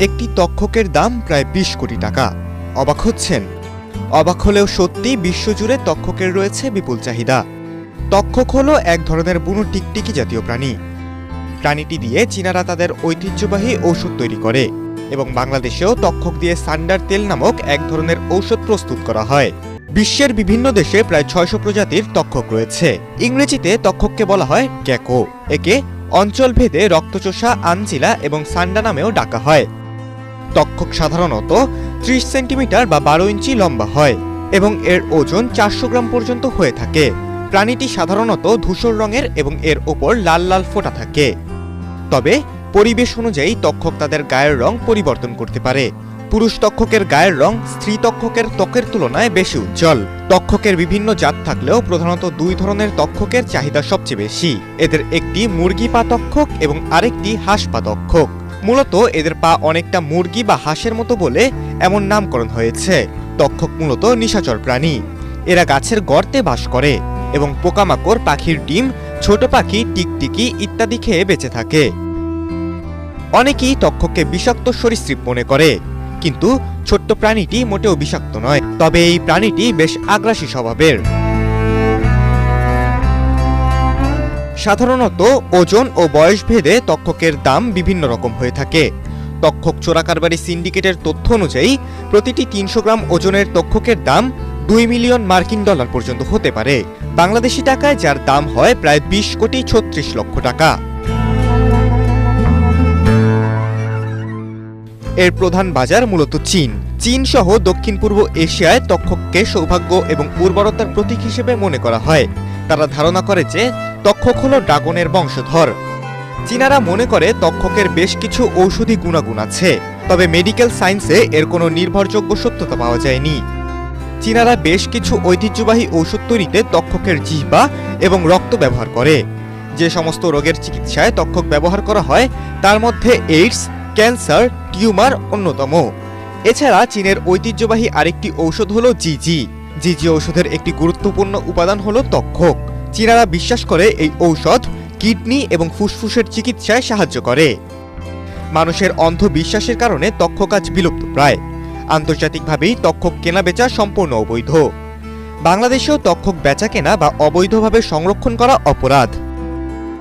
একটি তক্ষকের দাম প্রায় বিশ কোটি টাকা। অবাক হচ্ছেন। অবাক হলেও সত্যি বিশ্বজুড়ে তক্ষকের রয়েছে বিপুল চাহিদা। তক্ষক হলো এক ধরনের বুনো টিকটিকি জাতীয় প্রাণী। প্রাণীটি দিয়ে চীনারা তাদের ঐতিহ্যবাহী ঔষধ তৈরি করে এবং বাংলাদেশেও তক্ষক দিয়ে সান্ডার তেল নামক এক ধরনের ঔষধ প্রস্তুত করা হয়। বিশ্বের বিভিন্ন দেশে প্রায় ছয়শো প্রজাতির তক্ষক রয়েছে। ইংরেজিতে তক্ষককে বলা হয় ক্যাকো একে অঞ্চলভেদে রক্তচোষা, আনজিলা এবং সান্ডা নামেও ডাকা হয়। তক্ষক সাধারণত ত্রিশ সেন্টিমিটার বা বারো ইঞ্চি লম্বা হয় এবং এর ওজন চারশো গ্রাম পর্যন্ত হয়ে থাকে। প্রাণীটি সাধারণত ধূসর রঙের এবং এর ওপর লাল লাল ফোঁটা থাকে। তবে পরিবেশ অনুযায়ী তক্ষক তাদের গায়ের রং পরিবর্তন করতে পারে। পুরুষ তক্ষকের গায়ের রং স্ত্রী তক্ষকের ত্বকের তুলনায় বেশি উজ্জ্বল। তক্ষকের বিভিন্ন জাত থাকলেও প্রধানত দুই ধরনের তক্ষকের চাহিদা সবচেয়ে বেশি। এদের একটি মুরগি পা তক্ষক এবং আরেকটি হাঁস পা তক্ষক মূলত এদের পা অনেকটা মুরগি বা হাঁসের মতো বলে এমন নামকরণ হয়েছে। তক্ষক মূলত নিশাচর প্রাণী। এরা গাছের গর্তে বাস করে এবং পোকামাকড়, পাখির ডিম, ছোট পাখি, টিকটিকি ইত্যাদি খেয়ে বেঁচে থাকে। অনেকেই তক্ষককে বিষাক্ত সরীসৃপ মনে করে, কিন্তু ছোট্ট প্রাণীটি মোটেও বিষাক্ত নয়। তবে এই প্রাণীটি বেশ আগ্রাসী স্বভাবের। সাধারণত ওজন ও বয়স ভেদে তক্ষকের দাম বিভিন্ন রকম হয়ে থাকে। তক্ষক চোরাকারবারি সিন্ডিকেটের তথ্য অনুযায়ী, প্রতিটি তিনশো গ্রাম ওজনের তক্ষকের দাম দুই মিলিয়ন মার্কিন ডলার পর্যন্ত হতে পারে। বাংলাদেশি টাকায় যার দাম হয় প্রায় বিশ কোটি ছত্রিশ লক্ষ টাকা। এর প্রধান বাজার মূলত চীন। চীন সহ দক্ষিণ পূর্ব এশিয়ায় তক্ষককে সৌভাগ্য এবং উর্বরতার প্রতীক হিসেবে মনে করা হয়। তারা ধারণা করে যে তক্ষক হল ড্রাগনের বংশধর। চীনারা মনে করে তক্ষকের বেশ কিছু ঔষধি গুণাগুণ আছে, তবে মেডিকেল সায়েন্সে এর কোনো নির্ভরযোগ্য সত্যতা পাওয়া যায়নি। চীনারা বেশ কিছু ঐতিহ্যবাহী ঔষধ তৈরিতে তক্ষকের জিহ্বা এবং রক্ত ব্যবহার করে। যে সমস্ত রোগের চিকিৎসায় তক্ষক ব্যবহার করা হয়, তার মধ্যে এইডস, ক্যান্সার, টিউমার অন্যতম। এছাড়া চীনের ঐতিহ্যবাহী আরেকটি ঔষধ হলো জিজি। জিজি ঔষধের একটি গুরুত্বপূর্ণ উপাদান হল তক্ষক। চীনারা বিশ্বাস করে এই ঔষধ কিডনি এবং ফুসফুসের চিকিৎসায় সাহায্য করে। মানুষের অন্ধবিশ্বাসের কারণে তক্ষ কাজ বিলুপ্ত প্রায়। আন্তর্জাতিকভাবেই তক্ষক কেনা বেচা সম্পূর্ণ অবৈধ। বাংলাদেশেও তক্ষক বেচা কেনা বা অবৈধভাবে সংরক্ষণ করা অপরাধ।